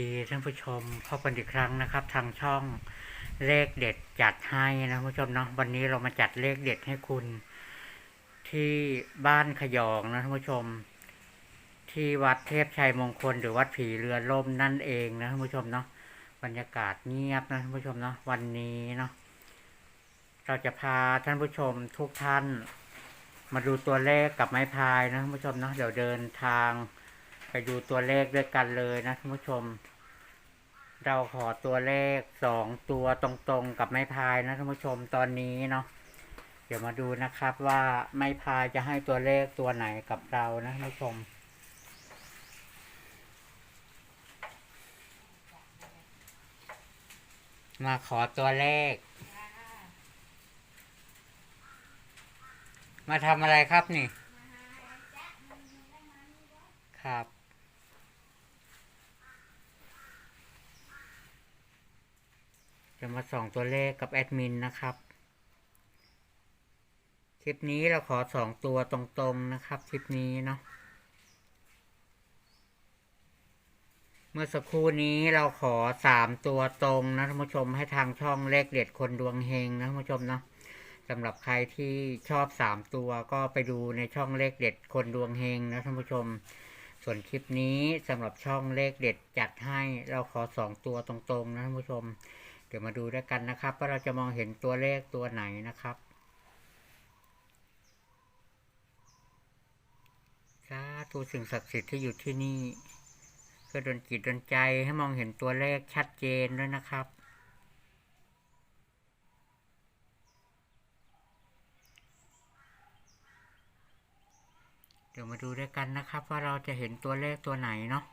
ดีท่านผู้ชมพบกันอีกครั้งนะครับ ทางช่องเลขเด็ดจัดให้นะท่านผู้ชมเนาะวันนี้เรามาจัดเลขเด็ดให้คุณ ที่บ้านขยองนะท่านผู้ชม ที่วัดเทพชัยมงคล หรือวัดผีเรือล่มนั่นเองนะท่านผู้ชมเนาะบรรยากาศเงียบนะท่านผู้ชมเนาะวันนี้เนาะเราจะพาท่านผู้ชมทุกท่าน มาดูตัวเลขกับไม้พายนะท่านผู้ชมเนาะเดี๋ยวเดินทาง ไปดูตัวเลขด้วยกันเลยนะท่านผู้ชม เราขอตัวเลขสองตัวตรงๆกับไม้พายนะท่านผู้ชมตอนนี้เนาะเดี๋ยวมาดูนะครับว่าไม้พายจะให้ตัวเลขตัวไหนกับเรานะท่านผู้ชมมาขอตัวเลข มาทำอะไรครับนี่ ครับ จะมาส่องตัวเลขกับแอดมินนะครับ คลิปนี้เราขอสองตัวตรงๆนะครับ คลิปนี้เนาะ เมื่อสักครู่นี้เราขอสามตัวตรงนะท่านผู้ชมให้ทางช่องเลขเด็ดคนดวงเฮงนะท่านผู้ชมเนาะสำหรับใครที่ชอบสามตัวก็ไปดูในช่องเลขเด็ดคนดวงเฮงนะท่านผู้ชม ส่วนคลิปนี้สำหรับช่องเลขเด็ดจัดให้เราขอสองตัวตรงๆนะท่านผู้ชม ดี๋ยวมาดูด้วยกันนะครับ ว่าเราจะมองเห็นตัวเลขตัวไหนนะครับสาธุสิ่งศักดิ์สิทธิ์ที่อยู่ที่นี่ก็ดลจิตดลใจให้มองเห็นตัวเลขชัดเจนด้วยนะครับเดี๋ยวมาดูด้วยกันนะครับ ว่าเราจะเห็นตัวเลขตัวไหนเนาะ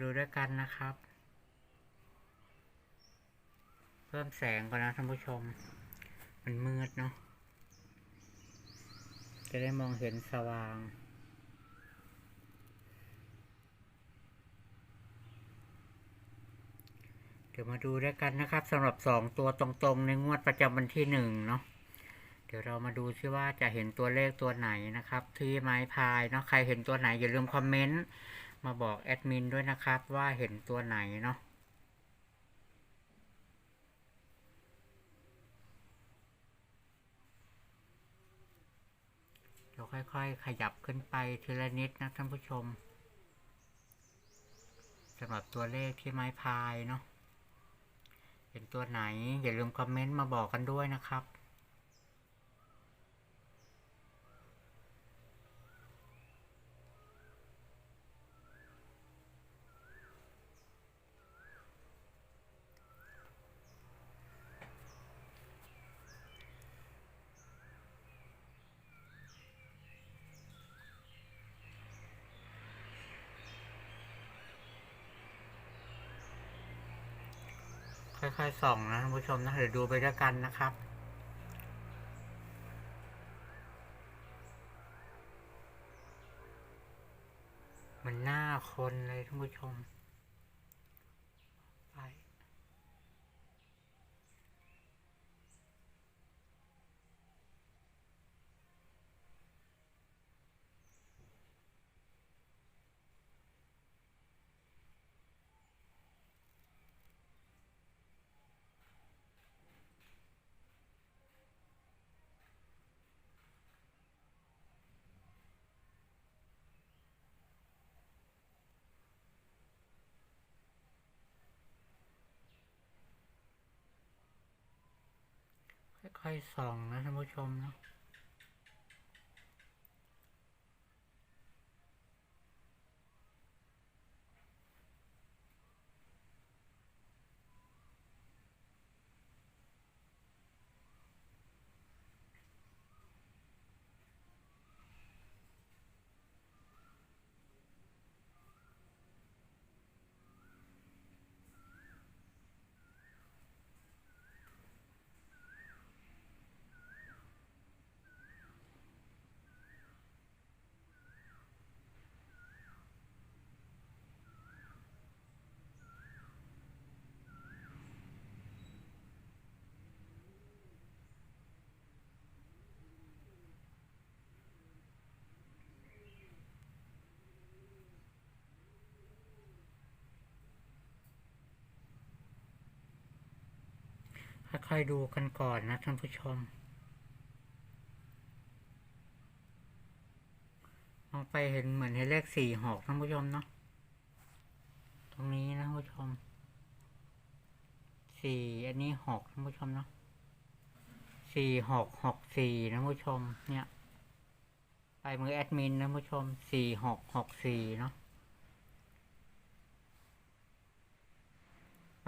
เด้วยกันนะครับ เพิ่มแสงก่อนนะท่านผู้ชม มันมืดเนาะจะได้มองเห็นสว่างเดี๋ยวมาดูด้วยกันนะครับสำหรับสองตัวตรงๆ ในงวดประจำวันที่หนึ่งเนาะเดี๋ยวเรามาดูซิว่าจะเห็นตัวเลขตัวไหนนะครับ ที่ไม้พายเนาะใครเห็นตัวไหนอย่าลืมคอมเมนต์ มาบอกแอดมินด้วยนะครับ ว่าเห็นตัวไหนเนาะเราค่อยๆ ขยับขึ้นไปทีละนิดนะท่านผู้ชมสำหรับตัวเลขที่ไม้พายเนาะเห็นตัวไหน อย่าลืมคอมเมนต์มาบอกกันด้วยนะครับ ค่อยๆส่องนะท่านผู้ชมนะเดี๋ยวดูไปด้วยกันนะครับมันหน้าคนเลยท่านผู้ชม ค่อยส่องนะท่านผู้ชมเนาะ ค่อยๆดูกันก่อนนะท่านผู้ชม มองไปเห็นเหมือนเห็นเลขสี่หกท่านผู้ชมเนาะ ตรงนี้นะท่านผู้ชม สี่อันนี้หกท่านผู้ชมเนาะสี่หกหกสี่นะท่านผู้ชม เนี่ย ไปมือแอดมินนะท่านผู้ชมสี่หกหกสี่เนาะ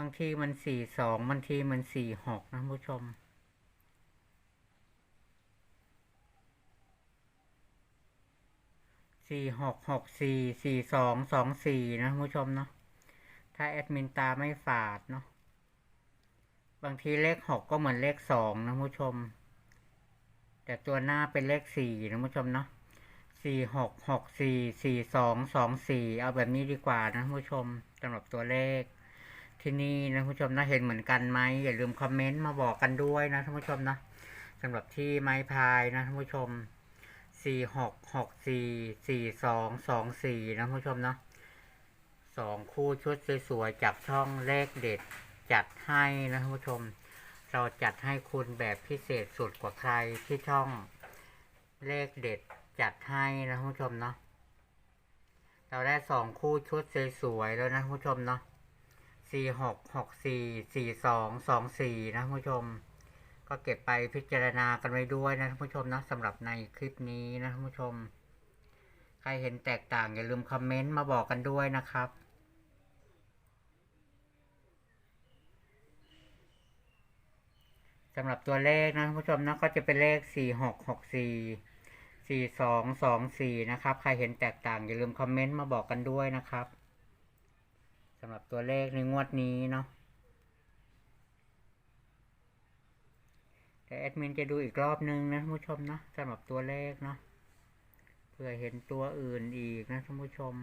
างทีมันสี่สองบางทีมันสี่หกนะผู้ชม สี่หกหกสี่สี่สองสองสี่นะผู้ชมเนาะ ถ้าแอดมินตาไม่ฝาดเนาะ บางทีเลขหกก็เหมือนเลขสองนะผู้ชม แต่ตัวหน้าเป็นเลขสี่นะผู้ชมเนาะสี่หกหกสี่สี่สองสองสี่เอาแบบนี้ดีกว่านะผู้ชมสำหรับตัวเลข ที่นี่นะผู้ชมนะเห็นเหมือนกันไหมอย่าลืมคอมเมนต์มาบอกกันด้วยนะท่านผู้ชมนะสำหรับที่ไม้พายนะท่านผู้ชมสี่หกหกสี่สี่สองสองสี่นะท่านผู้ชมเนาะสองคู่ชุดสวยๆจากช่องเลขเด็ดจัดให้นะท่านผู้ชม เราจัดให้คุณแบบพิเศษสุดกว่าใครที่ช่องเลขเด็ดจัดให้นะท่านผู้ชมเนาะเราได้สองคู่ชุดสวยๆแล้วนะท่านผู้ชมเนาะ สี่หกหกสี่สี่สองสองสี่นะท่านผู้ชม ก็เก็บไปพิจารณากันไว้ด้วยนะท่านผู้ชมนะสำหรับในคลิปนี้นะท่านผู้ชม ใครเห็นแตกต่างอย่าลืมคอมเมนต์มาบอกกันด้วยนะครับสำหรับตัวเลขนะท่านผู้ชมนะก็จะเป็นเลขสี่หกหกสี่สี่สองสองสี่นะครับ ใครเห็นแตกต่างอย่าลืมคอมเมนต์มาบอกกันด้วยนะครับำหรับตัวเลขในงวดนี้เนาะแต่แอดมินจะดูอีกรอบนึงนะท่านผู้ชมนะสำหรับตัวเลขเนาะเพื่อเห็นตัวอื่นอีกนะท่านผู้ชม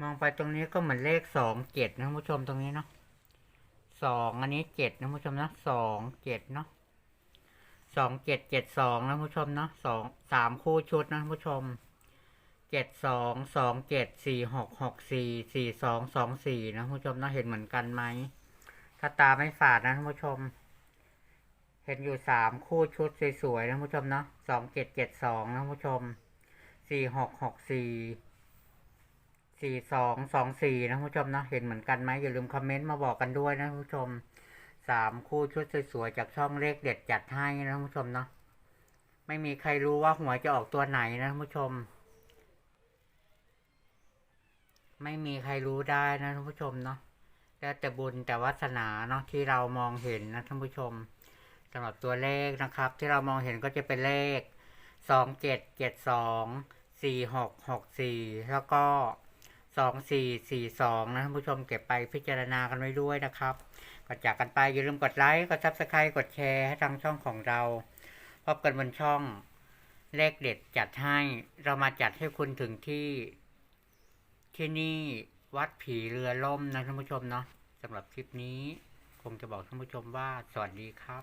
มองไปตรงนี้ก็เหมือนเลขสองเจ็ดนะผู้ชมตรงนี้เนาะสองอันนี้เจ็ดนะผู้ชมนะสองเจ็ดเนาะสองเจ็ดเจ็ดสองนะผู้ชมเนาะสองสามคู่ชุดนะผู้ชมเจ็ดสองสองเจ็ดสี่หกหกสี่สี่สองสองสี่นะผู้ชมนะเห็นเหมือนกันไหมถ้าตาไม่ฝาดนะผู้ชม เห็นอยู่สามคู่ชุดสวยๆนะผู้ชมเนาะสองเจ็ดเจ็ดสองนะผู้ชมสี่หกหกสี่ สี่สองสองสี่นะผู้ชมนะเห็นเหมือนกันไหมอย่าลืมคอมเมนต์มาบอกกันด้วยนะผู้ชมสามคู่ชุดสวยๆจากช่องเลขเด็ดจัดให้นะผู้ชมเนาะไม่มีใครรู้ว่าหวยจะออกตัวไหนนะผู้ชม ไม่มีใครรู้ได้นะท่านผู้ชมเนาะแล้วแต่บุญแต่วาสนาเนาะที่เรามองเห็นนะท่านผู้ชมสำหรับตัวเลขนะครับ ที่เรามองเห็นก็จะเป็นเลขสองเจ็ดเจ็ดสองสี่หกหกสี่แล้วก็ สองสี่สี่สองนะท่านผู้ชมเก็บไปพิจารณากันไว้ด้วยนะครับก่อนจากกันไปอย่าลืมกดไลค์ กดซับสไครต์กดแชร์ให้ทางช่องของเรา พบกันบนช่องเลขเด็ดจัดให้เรามาจัดให้คุณถึงที่ที่นี่วัดผีเรือล่มนะท่านผู้ชมเนาะสำหรับคลิปนี้ คงจะบอกท่านผู้ชมว่า สวัสดีครับ